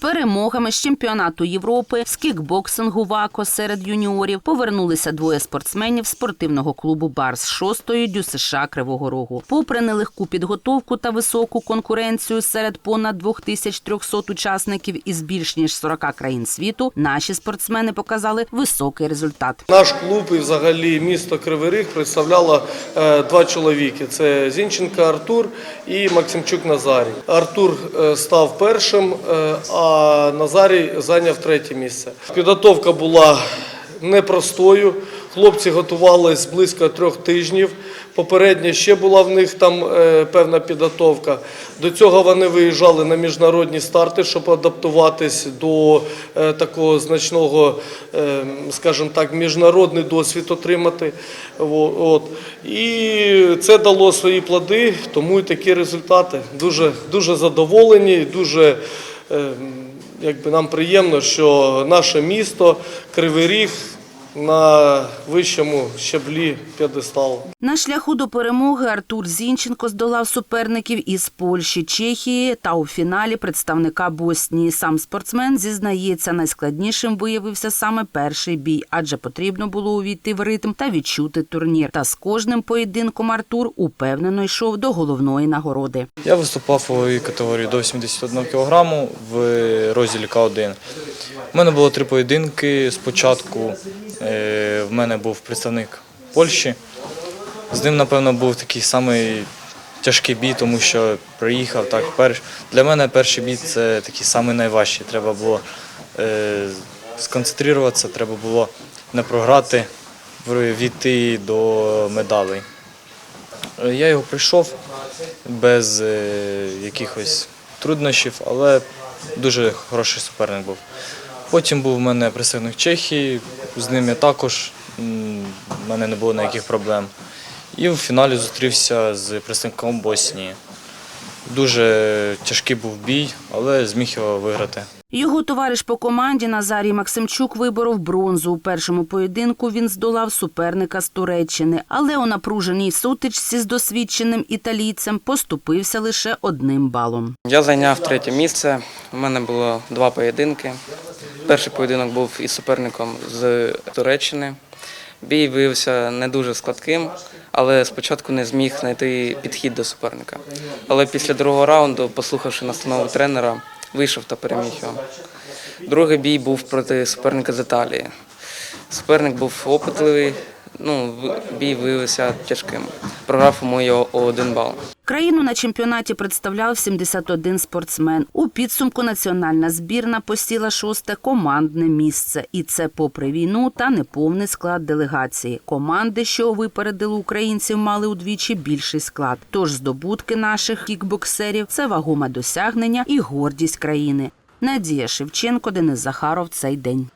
перемогами з чемпіонату Європи з кікбоксингу ВАКО серед юніорів повернулися двоє спортсменів спортивного клубу Барс 6-ї ДЮСШ Кривого Рогу. Попри нелегку підготовку та високу конкуренцію серед понад 2300 учасників із більш ніж 40 країн світу, наші спортсмени показали високий результат. Наш клуб і взагалі місто Кривий Ріг представляло е, два чоловіки: це Зінченко Артур і Максимчук Назарій. Артур е, став першим, е, а Назарій зайняв третє місце. Підготовка була непростою. Хлопці готувались близько трьох тижнів. Попередньо ще була в них там е, певна підготовка. До цього вони виїжджали на міжнародні старти, щоб адаптуватись до е, такого значного, е, скажімо так, міжнародний досвід отримати. От. І це дало свої плоди, тому і такі результати. Дуже, дуже задоволені, дуже якби нам приємно, що наше місто Кривий Ріг на вищому щаблі п'єдесталу. На шляху до перемоги Артур Зінченко здолав суперників із Польщі, Чехії та у фіналі представника Боснії. Сам спортсмен зізнається, найскладнішим виявився саме перший бій, адже потрібно було увійти в ритм та відчути турнір. Та з кожним поєдинком Артур упевнено йшов до головної нагороди. Я виступав у категорії до 81 кг в розділі К1. У мене було три поєдинки. Спочатку е, в мене був представник Польщі. З ним, напевно, був такий самий тяжкий бій, тому що приїхав так. Перш... Для мене перший бій це такий самий найважчий. Треба було е, сконцентруватися, треба було не програти, війти до медалей. Я його прийшов без е, якихось труднощів, але дуже хороший суперник був. Потім був в мене представник Чехії, з ним я також в мене не було ніяких проблем. І в фіналі зустрівся з представником Боснії. Дуже тяжкий був бій, але зміг його виграти. Його товариш по команді Назарій Максимчук виборов бронзу. У першому поєдинку він здолав суперника з Туреччини, але у напруженій сутичці з досвідченим італійцем поступився лише одним балом. Я зайняв третє місце. У мене було два поєдинки. Перший поєдинок був із суперником з Туреччини. Бій виявився не дуже складким, але спочатку не зміг знайти підхід до суперника. Але після другого раунду, послухавши настанову тренера, вийшов та переміг його. Другий бій був проти суперника з Італії. Суперник був опитливий, ну, бій виявився тяжким. Програв йому о один бал. Країну на чемпіонаті представляв 71 спортсмен. У підсумку національна збірна посіла шосте командне місце. І це попри війну та неповний склад делегації. Команди, що випередили українців, мали удвічі більший склад. Тож здобутки наших кікбоксерів це вагоме досягнення і гордість країни. Надія Шевченко, Денис Захаров. Цей день.